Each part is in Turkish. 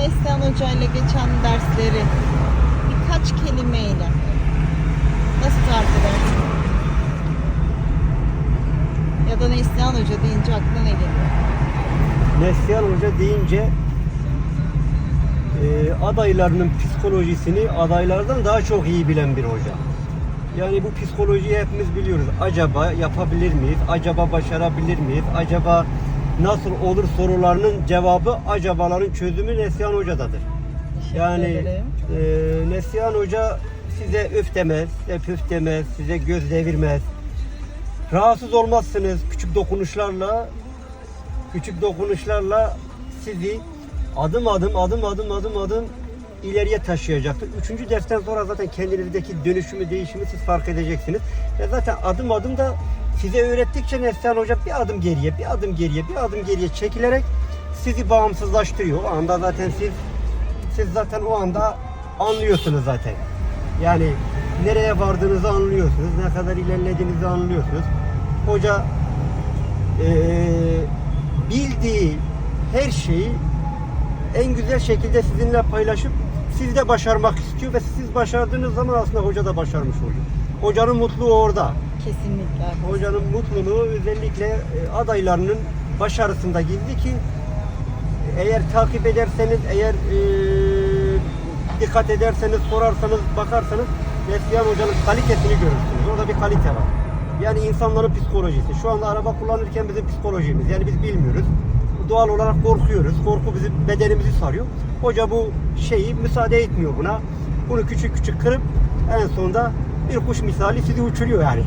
Neslihan Hoca ile geçen dersleri birkaç kelimeyle nasıl tarif edersin? Ya da Neslihan Hoca deyince aklına ne geliyor? Neslihan Hoca deyince e, adaylarının psikolojisini adaylardan daha çok iyi bilen bir hoca. Yani bu psikolojiyi hepimiz biliyoruz. Acaba yapabilir miyiz? Acaba başarabilir miyiz? Acaba nasıl olur sorularının cevabı acabaların çözümü Neslihan Hoca'dadır. Yani e, Neslihan Hoca size öf demez, size püf demez, size göz devirmez. Rahatsız olmazsınız küçük dokunuşlarla küçük dokunuşlarla sizi adım adım adım adım adım adım ileriye taşıyacaktır. Üçüncü dersten sonra zaten kendinizdeki dönüşümü, değişimi siz fark edeceksiniz. Ve zaten adım adım da size öğrettikçe Neslihan Hoca bir adım geriye, bir adım geriye, bir adım geriye çekilerek sizi bağımsızlaştırıyor. O anda zaten siz siz zaten o anda anlıyorsunuz zaten. Yani nereye vardığınızı anlıyorsunuz, ne kadar ilerlediğinizi anlıyorsunuz. Hoca eee, bildiği her şeyi en güzel şekilde sizinle paylaşıp siz de başarmak istiyor ve siz başardığınız zaman aslında hoca da başarmış oluyor. Hocanın mutluluğu orada. Kesinlikle. Hocanın mutluluğu özellikle e, adaylarının başarısında gizli ki eğer takip ederseniz, eğer e, dikkat ederseniz, sorarsanız, bakarsanız Neslihan Hoca'nın kalitesini görürsünüz. Orada bir kalite var. Yani insanların psikolojisi. Şu anda araba kullanırken bizim psikolojimiz. Yani biz bilmiyoruz. Doğal olarak korkuyoruz. Korku bizim bedenimizi sarıyor. Hoca bu şeyi müsaade etmiyor buna. Bunu küçük küçük kırıp en sonunda bir kuş misali sizi uçuruyor yani.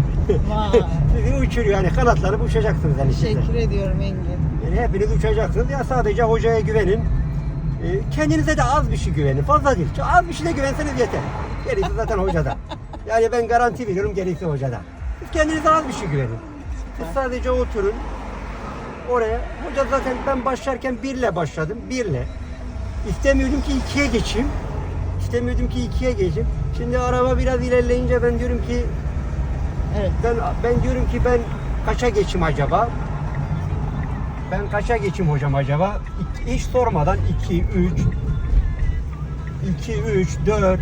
Sizi uçuruyor yani kanatlanıp uçacaksınız yani siz de. Teşekkür ediyorum Engin. Yani hepiniz uçacaksınız. Ya sadece hocaya güvenin. Ee, kendinize de az bir şey güvenin. Fazla değil. Çok Az bir şey de güvenseniz yeter. Gerisi zaten hocada. Yani ben garanti veriyorum gerisi hocada. Siz kendinize az bir şey güvenin. Siz sadece oturun. Oraya. Hoca zaten ben başlarken birle başladım. Birle. İstemiyordum ki ikiye geçeyim. İstemiyordum ki ikiye geçeyim. Şimdi araba biraz ilerleyince ben diyorum ki Evet. ben ben diyorum ki ben kaça geçeyim acaba? Ben kaça geçeyim hocam acaba? Hiç sormadan 2 3 2 3 4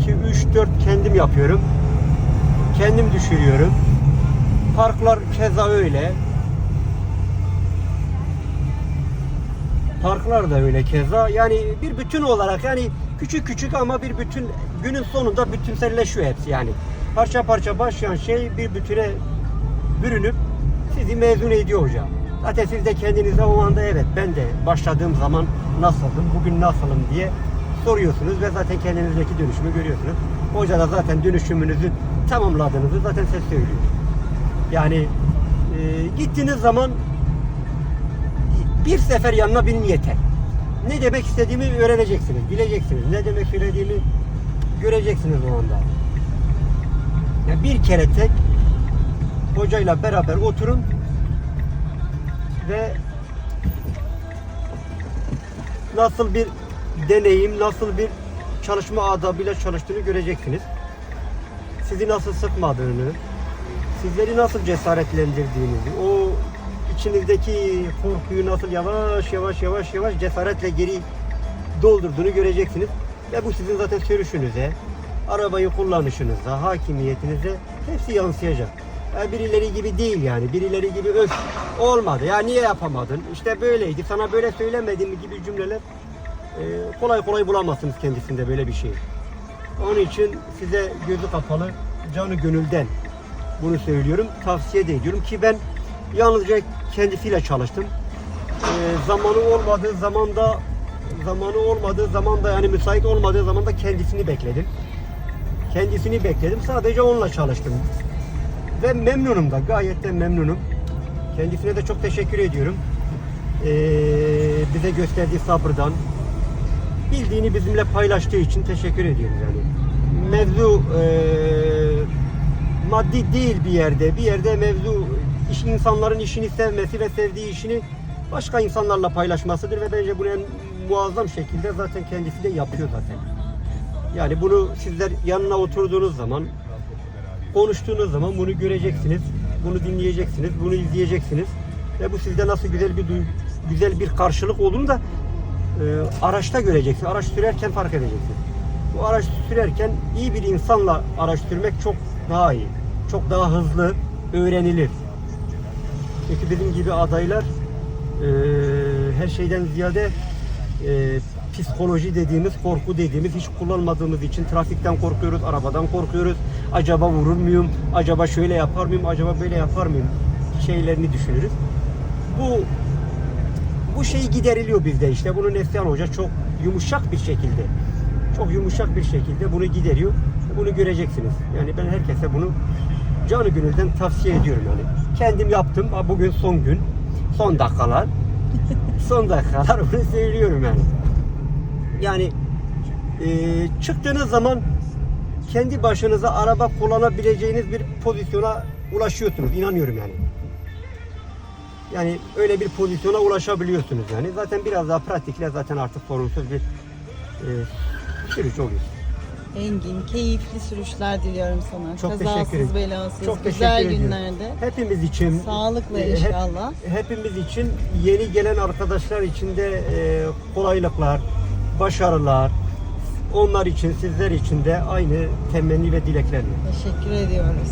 2 3 4 kendim yapıyorum. Kendim düşürüyorum. Parklar keza öyle. Parklar da öyle keza. Yani bir bütün olarak yani küçük küçük ama bir bütün günün sonunda bütünselleşiyor hepsi yani. Parça parça başlayan şey bir bütüne bürünüp sizi mezun ediyor hocam. Zaten siz de kendinize o anda evet ben de başladığım zaman nasıldım, bugün nasılım diye soruyorsunuz ve zaten kendinizdeki dönüşümü görüyorsunuz. Hoca da zaten dönüşümünüzü tamamladığınızı zaten size söylüyor. Yani e, gittiğiniz zaman bir sefer yanına binin yeter. Ne demek istediğimi öğreneceksiniz, bileceksiniz. Ne demek söylediğimi göreceksiniz o anda. Yani bir kere tek hocayla beraber oturun ve nasıl bir deneyim, nasıl bir çalışma adabıyla çalıştığını göreceksiniz. Sizi nasıl sıkmadığını, sizleri nasıl cesaretlendirdiğinizi, o içinizdeki korkuyu nasıl yavaş yavaş yavaş yavaş cesaretle geri doldurduğunu göreceksiniz. Ve bu sizin zaten sürüşünüze, arabayı kullanışınıza, hakimiyetinize hepsi yansıyacak. Yani birileri gibi değil yani. Birileri gibi öf olmadı. Ya niye yapamadın? İşte böyleydi. Sana böyle söylemedim gibi cümleler e, kolay kolay bulamazsınız kendisinde böyle bir şey. Onun için size gözü kapalı, canı gönülden bunu söylüyorum. Tavsiye de ediyorum ki ben yalnızca kendisiyle çalıştım. Ee, zamanı olmadığı zamanda zamanı olmadığı zaman da yani müsait olmadığı zaman da kendisini bekledim. Kendisini bekledim. Sadece onunla çalıştım. Ve memnunum da. Gayet de memnunum. Kendisine de çok teşekkür ediyorum. Ee, bize gösterdiği sabırdan, bildiğini bizimle paylaştığı için teşekkür ediyoruz yani. Mevzu eee, maddi değil bir yerde. Bir yerde mevzu iş insanların işini sevmesi ve sevdiği işini başka insanlarla paylaşmasıdır ve bence bunu en muazzam şekilde zaten kendisi de yapıyor zaten. Yani bunu sizler yanına oturduğunuz zaman konuştuğunuz zaman bunu göreceksiniz. bunu dinleyeceksiniz, bunu izleyeceksiniz ve bu sizde nasıl güzel bir güzel bir karşılık olduğunu da e, araçta göreceksiniz. Araç sürerken fark edeceksiniz. Bu araç sürerken iyi bir insanla araç sürmek çok daha iyi. Çok daha hızlı öğrenilir. Çünkü bizim gibi adaylar e, her şeyden ziyade e, psikoloji dediğimiz, korku dediğimiz hiç kullanmadığımız için trafikten korkuyoruz, arabadan korkuyoruz. Acaba vurur muyum? Acaba şöyle yapar mıyım? Acaba böyle yapar mıyım? Şeylerini düşünürüz. Bu bu şey gideriliyor bizde işte. Bunu Neslihan Hoca çok yumuşak bir şekilde çok yumuşak bir şekilde bunu gideriyor. Bunu göreceksiniz. Yani ben herkese bunu canı gönülden tavsiye ediyorum yani. Kendim yaptım. Bugün son gün. Son dakikalar. son dakikalar bunu söylüyorum yani. Yani e, çıktığınız zaman kendi başınıza araba kullanabileceğiniz bir pozisyona ulaşıyorsunuz. İnanıyorum yani. Yani öyle bir pozisyona ulaşabiliyorsunuz yani. Zaten biraz daha pratikle zaten artık sorunsuz bir e, sürüş oluyor. Engin, keyifli sürüşler diliyorum sana. Çok teşekkür Kazasız ederim. belasız, Çok teşekkür güzel ediyorum. günlerde. Hepimiz için Sağlıkla e, hep- inşallah. hepimiz için yeni gelen arkadaşlar için de e, kolaylıklar, başarılar, onlar için, sizler için de aynı temenni ve dileklerim. Teşekkür ediyoruz.